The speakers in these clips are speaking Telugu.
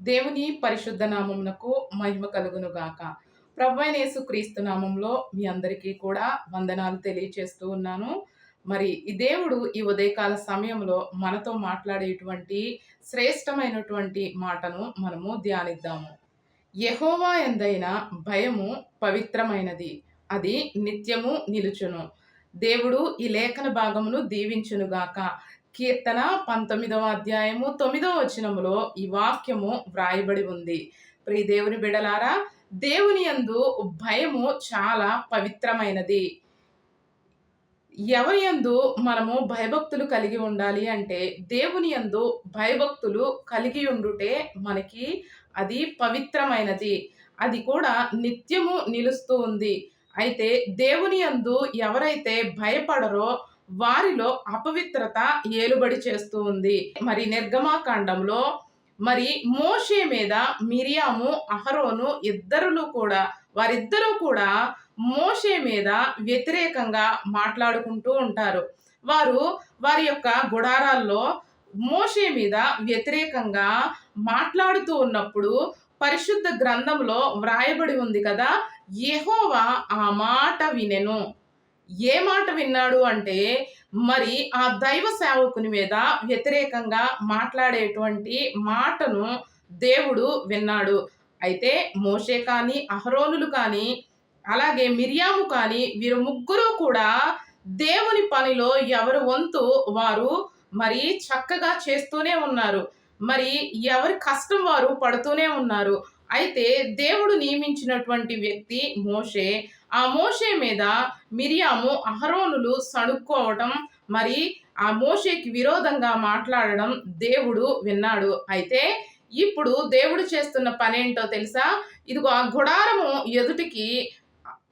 దేవుని పరిశుద్ధ నామమునకు మహిమ కలుగును గాక ప్రభైన యేసుక్రీస్తు నామంలో మీ అందరికీ కూడా వందనాలు తెలియచేస్తూ ఉన్నాను. మరి ఈ దేవుడు ఈ ఉదయకాల సమయంలో మనతో మాట్లాడేటువంటి శ్రేష్టమైనటువంటి మాటను మనము ధ్యానిద్దాము. యహోవా ఎందైన భయము పవిత్రమైనది. అది నిత్యము నిలుచును. దేవుడు ఈ లేఖన భాగమును దీవించునుగాక. కీర్తన పంతొమ్మిదవ అధ్యాయము తొమ్మిదవ వచనములో ఈ వాక్యము వ్రాయబడి ఉంది. ప్రియ దేవుని బిడలారా దేవుని యందు భయము చాలా పవిత్రమైనది. ఎవరి యందు మనము భయభక్తులు కలిగి ఉండాలి అంటే దేవుని యందు భయభక్తులు కలిగి ఉండుటే మనకి అది పవిత్రమైనది. అది కూడా నిత్యము నిలుస్తూ ఉంది. అయితే దేవుని యందు ఎవరైతే భయపడరో వారిలో అపవిత్రత ఏలుబడి చేస్తూ ఉంది. మరి నిర్గమాకాండంలో మరి మోషే మీద మిరియాము అహరోను ఇద్దరులు కూడా వారిద్దరూ కూడా మోషే మీద వ్యతిరేకంగా మాట్లాడుకుంటూ ఉంటారు. వారు వారి యొక్క గుడారాల్లో మోషే మీద వ్యతిరేకంగా మాట్లాడుతూ ఉన్నప్పుడు పరిశుద్ధ గ్రంథంలో వ్రాయబడి ఉంది కదా యహోవా ఆ మాట వినెను. ఏ మాట విన్నాడు అంటే మరి ఆ దైవ సేవకుని మీద వ్యతిరేకంగా మాట్లాడేటువంటి మాటను దేవుడు విన్నాడు. అయితే మోషే కానీ అహరోనులు కానీ అలాగే మిరియాము కానీ వీరు ముగ్గురు కూడా దేవుని పనిలో ఎవరు వంతు వారు మరి చక్కగా చేస్తూనే ఉన్నారు. మరి ఎవరి కష్టం వారు పడుతూనే ఉన్నారు. అయితే దేవుడు నియమించినటువంటి వ్యక్తి మోషే ఆ మోషే మీద మిరియాము అహరోనులు సణుక్కోవటం మరి ఆ మోషేకి విరోధంగా మాట్లాడడం దేవుడు విన్నాడు. అయితే ఇప్పుడు దేవుడు చేస్తున్న పనేంటో తెలుసా? ఇదిగో ఆ గుడారము ఎదుటికి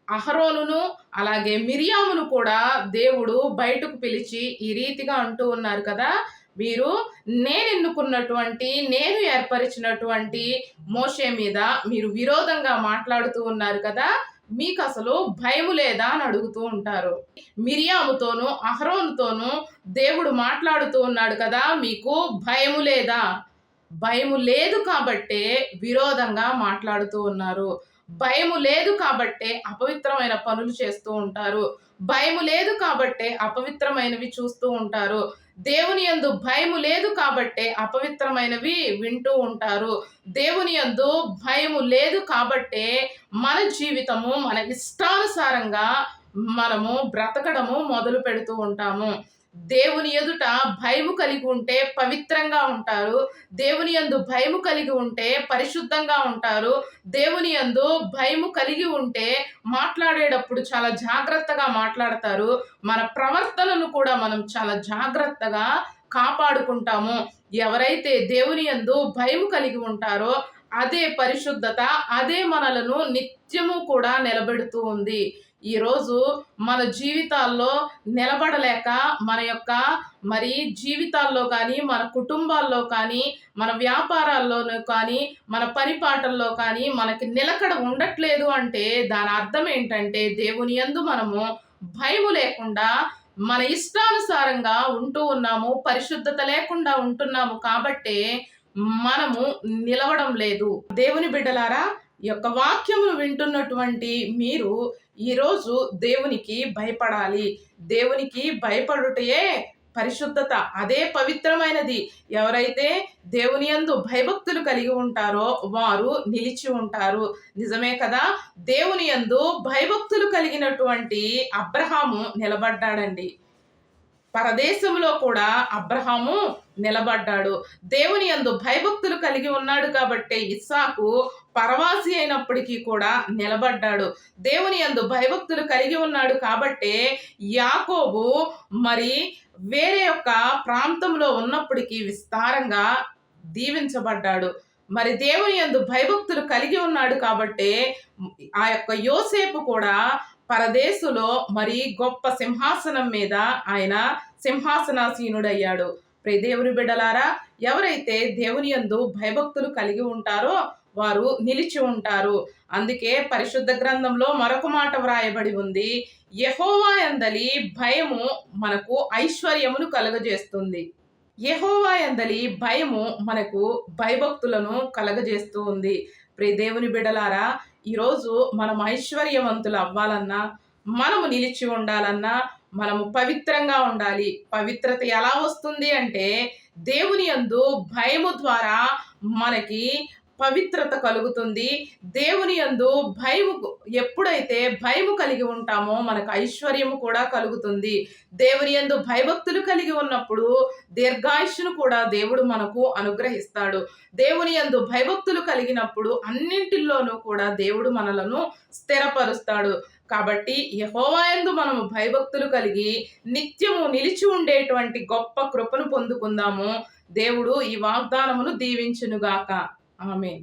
అహరోనును అలాగే మిరియామును కూడా దేవుడు బయటకు పిలిచి ఈ రీతిగా అంటూ ఉన్నారు కదా? మీరు నేను ఎన్నుకున్నటువంటి నేను ఏర్పరిచినటువంటి మోషే మీద మీరు విరోధంగా మాట్లాడుతూ ఉన్నారు కదా మీకు అసలు భయము లేదా అని అడుగుతూ ఉంటారు. మిరియాముతోనూ అహరోన్తోనూ దేవుడు మాట్లాడుతూ ఉన్నాడు కదా మీకు భయము లేదా? భయము లేదు కాబట్టే విరోధంగా మాట్లాడుతూ ఉన్నారు. భయము లేదు కాబట్టే అపవిత్రమైన పనులు చేస్తూ ఉంటారు. భయము లేదు కాబట్టే అపవిత్రమైనవి చూస్తూ ఉంటారు. దేవుని యందు భయము లేదు కాబట్టే అపవిత్రమైనవి వింటూ ఉంటారు. దేవుని యందు భయము లేదు కాబట్టే మన జీవితము మన ఇష్టానుసారంగా మనము బ్రతకడము మొదలు పెడుతూ ఉంటాము. దేవుని ఎదుట భయము కలిగి ఉంటే పవిత్రంగా ఉంటారు. దేవుని యందు భయము కలిగి ఉంటే పరిశుద్ధంగా ఉంటారు. దేవుని యందు భయము కలిగి ఉంటే మాట్లాడేటప్పుడు చాలా జాగ్రత్తగా మాట్లాడతారు. మన ప్రవర్తనను కూడా మనం చాలా జాగ్రత్తగా కాపాడుకుంటాము. ఎవరైతే దేవుని యందు భయము కలిగి ఉంటారో అదే పరిశుద్ధత అదే మనలను నిత్యము కూడా నిలబెడుతూ ఉంది. ఈరోజు మన జీవితాల్లో నిలబడలేక మన యొక్క మరి జీవితాల్లో కానీ మన కుటుంబాల్లో కానీ మన వ్యాపారాల్లోనూ కానీ మన పరిపాటల్లో కానీ మనకి నిలకడ ఉండట్లేదు అంటే దాని అర్థం ఏంటంటే దేవుని యందు మనము భయము లేకుండా మన ఇష్టానుసారంగా ఉంటూ ఉన్నాము పరిశుద్ధత లేకుండా ఉంటున్నాము కాబట్టే మనము నిలవడం లేదు. దేవుని బిడ్డలారా యొక్క వాక్యమును వింటున్నటువంటి మీరు ఈరోజు దేవునికి భయపడాలి. దేవునికి భయపడుటయే పరిశుద్ధత. అదే పవిత్రమైనది. ఎవరైతే దేవుని యందు భయభక్తులు కలిగి ఉంటారో వారు నిలిచి ఉంటారు. నిజమే కదా? దేవుని యందు భయభక్తులు కలిగినటువంటి అబ్రహాము నిలబడ్డాడండి. పరదేశంలో కూడా అబ్రహాము నిలబడ్డాడు. దేవుని యందు భయభక్తులు కలిగి ఉన్నాడు కాబట్టి ఇస్సాకు పరవాసి అయినప్పటికీ కూడా నిలబడ్డాడు. దేవుని యందు భయభక్తులు కలిగి ఉన్నాడు కాబట్టే యాకోబు మరి వేరే యొక్క ప్రాంతంలో ఉన్నప్పటికీ విస్తారంగా దీవించబడ్డాడు. మరి దేవుని యందు భయభక్తులు కలిగి ఉన్నాడు కాబట్టే ఆ యొక్క యోసేపు కూడా పరదేశులో మరి గొప్ప సింహాసనం మీద ఆయన సింహాసనాసీనుడయ్యాడు. ప్రియ దేవుని బిడ్డలారా ఎవరైతే దేవుని యందు భయభక్తులు కలిగి ఉంటారో వారు నిలిచి ఉంటారు. అందుకే పరిశుద్ధ గ్రంథంలో మరొక మాట వ్రాయబడి ఉంది. యహోవా ఎందలి భయము మనకు ఐశ్వర్యమును కలుగజేస్తుంది. యహోవా ఎందలి భయము మనకు భయభక్తులను కలగజేస్తూ ఉంది. ప్రదేవుని దేవుని ఈరోజు మనం ఐశ్వర్యవంతులు అవ్వాలన్నా, మనము నిలిచి ఉండాలన్నా, మనము పవిత్రంగా ఉండాలి. పవిత్రత ఎలా వస్తుంది అంటే, దేవుని యందు భయము ద్వారా మనకి పవిత్రత కలుగుతుంది. దేవుని యందు భయము ఎప్పుడైతే భయము కలిగి ఉంటామో మనకు ఐశ్వర్యము కూడా కలుగుతుంది. దేవుని యందు భయభక్తులు కలిగి ఉన్నప్పుడు దీర్ఘాయుష్యును కూడా దేవుడు మనకు అనుగ్రహిస్తాడు. దేవుని యందు భయభక్తులు కలిగినప్పుడు అన్నింటిలోనూ కూడా దేవుడు మనలను స్థిరపరుస్తాడు. కాబట్టి యహోవాయందు మనము భయభక్తులు కలిగి నిత్యము నిలిచి ఉండేటువంటి గొప్ప కృపను పొందుకుందాము. దేవుడు ఈ వాగ్దానమును దీవించునుగాక. ఆమె